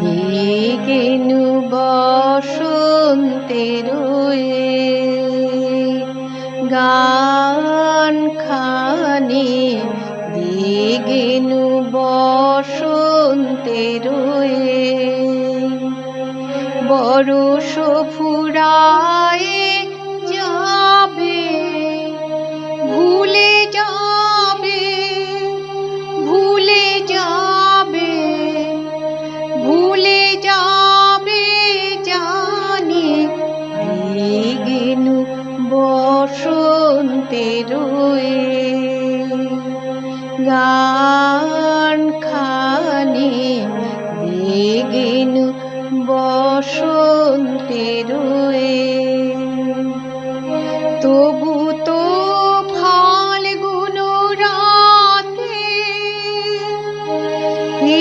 দিগেনু বসন্তের গান খানি দিগেনু বসন্তের বরষ ফুরায় দিগেনু বসন্তের গান খানি দিগেনু বসন্তের তবু তো ফাল্গুন রাতে এ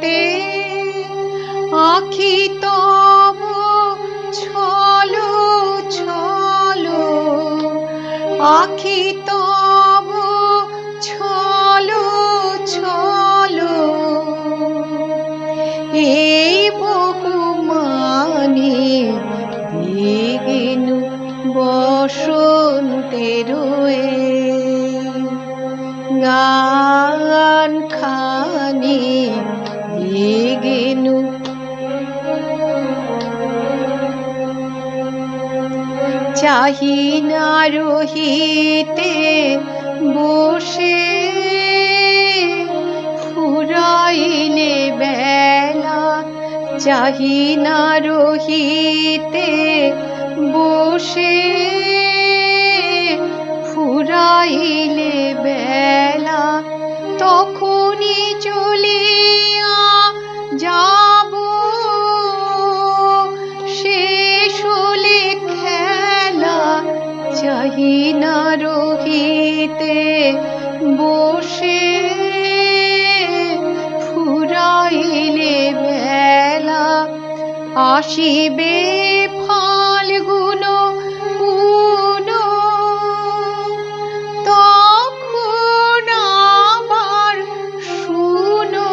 বেদনাতে আখি তব ছলো ছলো। আখি তব ছলো ছলো। এই বহুমানে দিগেনু বসন্তের গান খানি চাহি বসে ফুরাইলে বেলা চাহি না বসে ফুরাইলে বেলা তখনই রহিতে বসে ফুরাইলে বেলা আসিবে ফাল্গুন পুন। তখন আবার শুনো।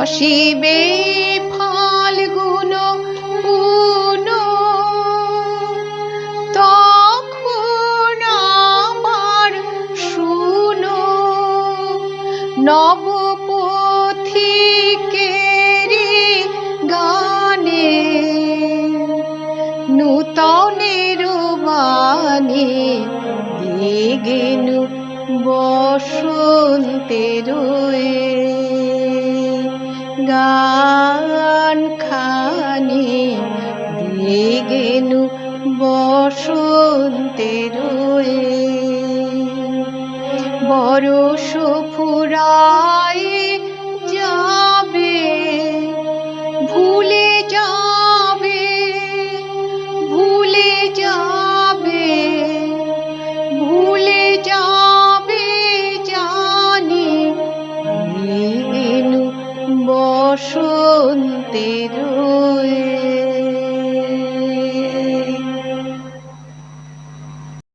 আসিবে নবপথিকেরি গানে নূতনের বসন্তের বরষ ফুরায় যাবে ভুলে যাবে ভুলে যাবে ভুলে যাবে জানি। বসন্তের